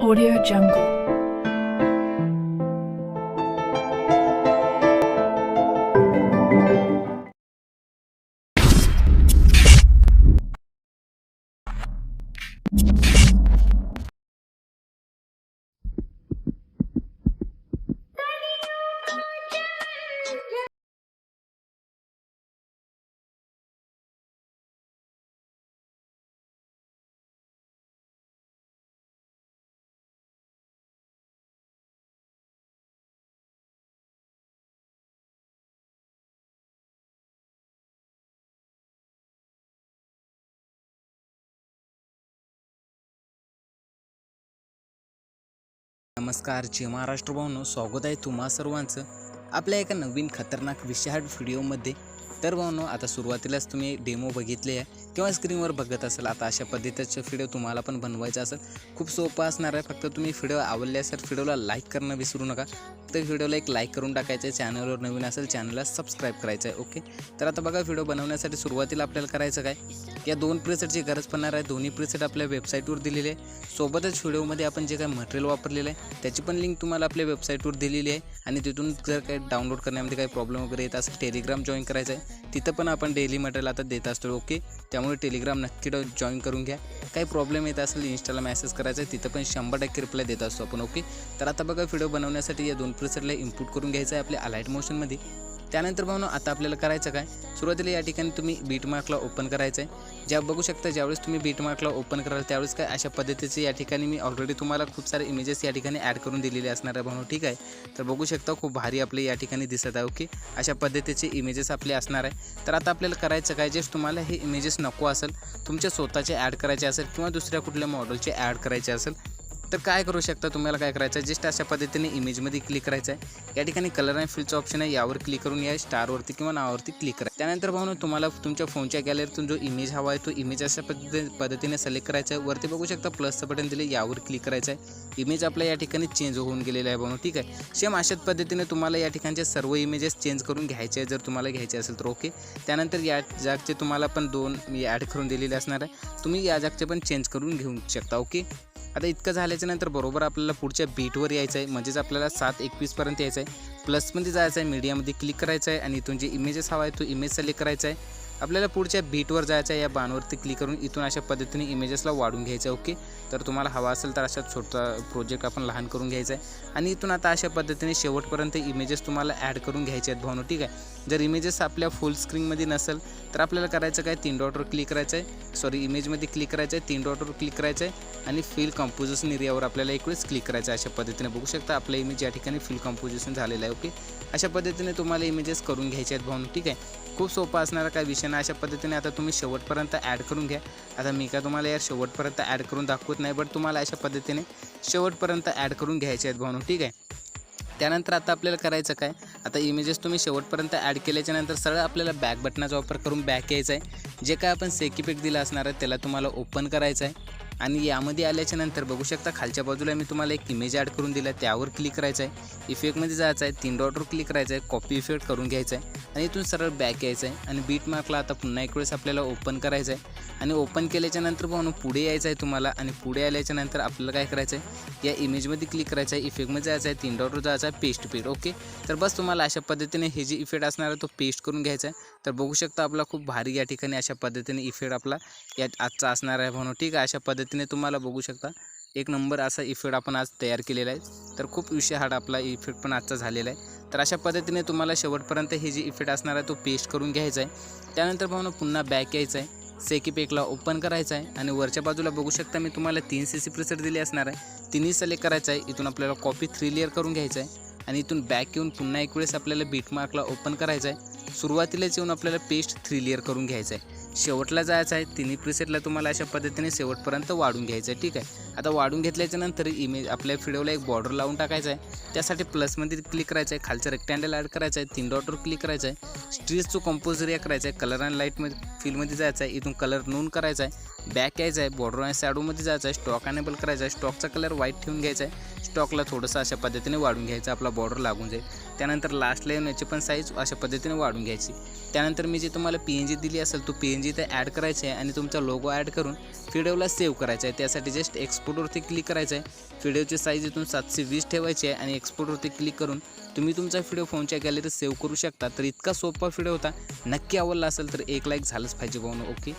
Audio Jungle. नमस्कार जय महाराष्ट्र भावनो. स्वागत आहे तुम्हा सर्वांचं. आपल्या एका नवीन खतरनाक विषयाड व्हिडिओमध्ये. तर भाऊनो आता सुरुवातीलाच तुम्ही डेमो बघितले आहे. किंवा स्क्रीनवर बघत असाल आता अशा पद्धतीचे व्हिडिओ तुम्हाला पण बनवायचा असेल खूप सोपा असणार आहे. फक्त तुम्ही व्हिडिओ आवडले असेल व्हिडिओला लाईक करणं विसरू नका. तर व्हिडिओला एक लाईक करून टाकायचं आहे चॅनलवर नवीन असेल चॅनलला सबस्क्राईब करायचं आहे ओके तर आता बघा व्हिडिओ बनवण्यासाठी सुरुवातीला आपल्याला करायचं काय? या दोन प्रिसेटची गरज पडणार आहे. दोन्ही प्रिसेट आपल्या वेबसाईटवर दिलेले आहे. सोबतच व्हिडिओमध्ये आपण जे काही मटेरियल वापरलेलं आहे त्याची पण लिंक तुम्हाला आपल्या वेबसाईटवर दिलेली आहे. आणि तिथून जर काही डाउनलोड करण्यामध्ये काही प्रॉब्लेम वगैरे येत असेल टेलिग्राम जॉईन करायचं आहे तिथं पण आपण डेली मटेरियल आता देत असतो. ओके त्यामुळे टेलिग्राम नक्की जॉईन करून घ्या. काही प्रॉब्लेम येत असेल इंस्टाला मेसेज करायचा आहे तिथं पण शंभर टक्के रिप्लाय देत असतो आपण. ओके तर आता बघा व्हिडिओ बनवण्यासाठी या दोन प्रिसेटला इम्पुट करून घ्यायचं आहे. आपल्या अलाईट मोशनमध्ये त्यानंतर भाऊ आता आपल्याला करायचं काय? सुरुवातीला या ठिकाणी तुम्ही बीट मार्कला ओपन करायचं आहे ज्या बघू शकता ज्यावेळेस तुम्ही बीट मार्कला ओपन कराल त्यावेळेस काय अशा पद्धतीचे या ठिकाणी मी ऑलरेडी तुम्हाला खूप सारे इमेजेस या ठिकाणी ॲड करून दिलेले असणार आहे भाऊ ठीक आहे? तर बघू शकता खूप भारी आपले या ठिकाणी दिसत आहे ओके? अशा पद्धतीचे इमेजेस आपले असणार आहे. तर आता आपल्याला करायचं काय जे तुम्हाला हे इमेजेस नको असेल तुमच्या स्वतःचे ॲड करायचे असेल किंवा दुसऱ्या कुठल्या मॉडेलचे ॲड करायचे असेल तर काय करू शकता? तुम्हाला काय करायचं आहे जस्ट अशा पद्धतीने इमेजमध्ये क्लिक करायचं आहे या ठिकाणी कलर आणि फिल्डचं ऑप्शन आहे. यावर क्लिक करून या स्टारवरती किंवा नावावरती क्लिक करा. त्यानंतर भाऊ तुम्हाला तुमच्या फोनच्या गॅलरीतून जो इमेज हवा आहे तो इमेज अशा पद्धती पद्धतीने सिलेक्ट करायचा आहे वरती बघू शकता प्लसचं बटन दिले यावर क्लिक करायचं आहे इमेज आपल्या या ठिकाणी चेंज होऊन गेलेला आहे भाऊ ठीक आहे? सेम अशाच पद्धतीने तुम्हाला या ठिकाणचे सर्व इमेजेस चेंज करून घ्यायचे आहे जर तुम्हाला घ्यायचे असेल तर ओके त्यानंतर या जागचे तुम्हाला पण दोन मी ॲड करून दिलेले असणार आहे. तुम्ही या जागचे पण चेंज करून घेऊ शकता ओके आता इतकं झाल्याच्यानंतर बरोबर आपल्याला पुढच्या बीटवर यायचं आहे म्हणजेच आपल्याला सात एकवीसपर्यंत यायचं आहे प्लसमध्ये जायचं आहे मीडियामध्ये क्लिक करायचं आहे आणि इथून जे इमेजेस हवा आहे तो इमेज सिलेक्ट करायचा आहे आपल्याला पुढच्या बीटवर जायचं आहे या बाणवरती क्लिक करून इथून अशा पद्धतीने इमेजेसला वाढून घ्यायचं आहे ओके तर तुम्हाला हवा असेल तर अशा छोटा प्रोजेक्ट आपण लहान करून घ्यायचा आहे. आणि इथून आता अशा पद्धतीने शेवटपर्यंत इमेजेस तुम्हाला ॲड करून घ्यायचे आहेत भावनो ठीक आहे? जर इमेजेस आपल्या फुल स्क्रीनमध्ये नसेल तर आपल्याला करायचं काय? तीन डॉटवर क्लिक करायचं आहे. सॉरी इमेजमध्ये क्लिक करायचं आहे. तीन डॉटवर क्लिक करायचं आहे. आणि फिल कंपोजिशन एरियावर आपल्याला एक वेळेस क्लिक करायचं आहे अशा पद्धतीने. बघू शकता आपलं इमेज या ठिकाणी फिल कंपोजिशन झालेलं आहे ओके अशा पद्धतीने तुम्हाला इमेजेस करून घ्यायचे आहेत भावनो ठीक आहे? खूप सोपा असणारा काय विषय क्वेश्चन अशा पद्धतीने आता तुम्ही शेवटपर्यंत ॲड करून घ्या. आता मी का तुम्हाला या शेवटपर्यंत ॲड करून दाखवत नाही बट तुम्हाला अशा पद्धतीने शेवटपर्यंत ॲड करून घ्यायचे आहेत भावनो ठीक आहे? त्यानंतर आता आपल्याला करायचं काय? आता इमेजेस तुम्ही शेवटपर्यंत ॲड केल्याच्यानंतर सरळ आपल्याला बॅक बटनाचा वापर करून बॅक यायचा आहे जे काय आपण सेकिपेक दिलं असणार आहे त्याला तुम्हाला ओपन करायचं आहे आणि यामध्ये आल्याच्यानंतर बघू शकता खालच्या बाजूला मी तुम्हाला एक इमेज ॲड करून दिला. आहे त्यावर क्लिक करायचं आहे. इफेक्टमध्ये जायचं आहे. तीन डॉटवर क्लिक करायचं आहे. कॉपी इफेक्ट करून घ्यायचं आहे. आणि इथून सरळ बॅक यायचं आहे. आणि बीट मार्कला आता पुन्हा एक वेळेस आपल्याला ओपन करायचं आहे. आणि ओपन केल्याच्यानंतर भाऊ पुढे यायचं आहे तुम्हाला. आणि पुढे आल्याच्यानंतर आपल्याला काय करायचं आहे? या इमेजमध्ये क्लिक करायचं आहे. इफेक्टमध्ये जायचं आहे. तीन डॉटवर जायचं आहे. पेस्ट पेड ओके तर बस तुम्हाला अशा पद्धतीने हे जे इफेक्ट असणार आहे तो पेस्ट करून घ्यायचा आहे. तर बघू शकता आपला खूप भारी या ठिकाणी अशा पद्धतीने इफेक्ट आपला या आजचा असणार आहे म्हणून. ठीक आहे? अशा पद्धतीने तुम्हाला बघू शकता. एक नंबर असा इफेक्ट आपण आज तयार केलेला आहे. तर खूप विषय हाड आपला इफेक्ट पण आजचा झालेला आहे. तर अशा पद्धतीने तुम्हाला शेवटपर्यंत हे जे इफेक्ट असणार आहे तो पेस्ट करून घ्यायचा आहे. त्यानंतर भाऊ पुन्हा बॅक यायचं आहे. सेकी पेकला ओपन करायचं आहे. आणि वरच्या बाजूला बघू शकता मी तुम्हाला तीन सी सी प्रेसर दिले असणार आहे. तिन्ही सिलेक्ट करायचं आहे. इथून आपल्याला कॉपी थ्री लेअर करून घ्यायचं आहे. आणि इथून बॅक येऊन पुन्हा एक वेळेस आपल्याला बीट मार्कला ओपन करायचं आहे. सुरुवातीलाच येऊन आपल्याला पेस्ट थ्री लेअर करून घ्यायचं आहे. शेवटला जायचं आहे तिन्ही प्रिसेटला तुम्हाला अशा पद्धतीने शेवटपर्यंत वाढून घ्यायचं आहे ठीक आहे? आता वाढून घेतल्याच्या नंतर इमेज आपल्या व्हिडिओला एक बॉर्डर लावून टाकायचं आहे. त्यासाठी प्लसमध्ये क्लिक करायचं आहे खालचं रेक्टँडल ॲड करायचं आहे तीन डॉटवर क्लिक करायचं आहे. स्ट्रीजचं कंपोजर या करायचं आहे कलर आणि लाईटमध्ये फीलमध्ये जायचं आहे इथून कलर नोंद करायचा आहे. बॅक यायचं आहे बॉर्डर आणि शॅडोमध्ये जायचं आहे स्टॉक अनेबल करायचा आहे स्टॉकचा कलर व्हाईट ठेवून घ्यायचा आहे. स्टॉकला थोडंसं अशा पद्धतीने वाढून घ्यायचं आपला बॉर्डर लागून जाईल. त्यानंतर लास्टला येऊन याची पण साईज अशा पद्धतीने वाढून घ्यायची. त्यानंतर मी जे तुम्हाला पी एन जी दिली असेल तो पी एन जी ते ॲड करायची आहे आणि तुमचा लोगो ॲड करून व्हिडिओला सेव्ह करायचा आहे. त्यासाठी जस्ट एक्सपोर्टवरती क्लिक करायचं आहे. व्हिडिओची साईज इथून सातशे वीस ठेवायची आहे आणि एक्सपोर्टवरती क्लिक करून तुम्ही तुमचा व्हिडिओ फोनच्या गॅलरीत सेव्ह करू शकता. तर इतका सोपा व्हिडिओ होता. नक्की आवडला असेल तर एक लाईक झालंच पाहिजे भाऊनो ओके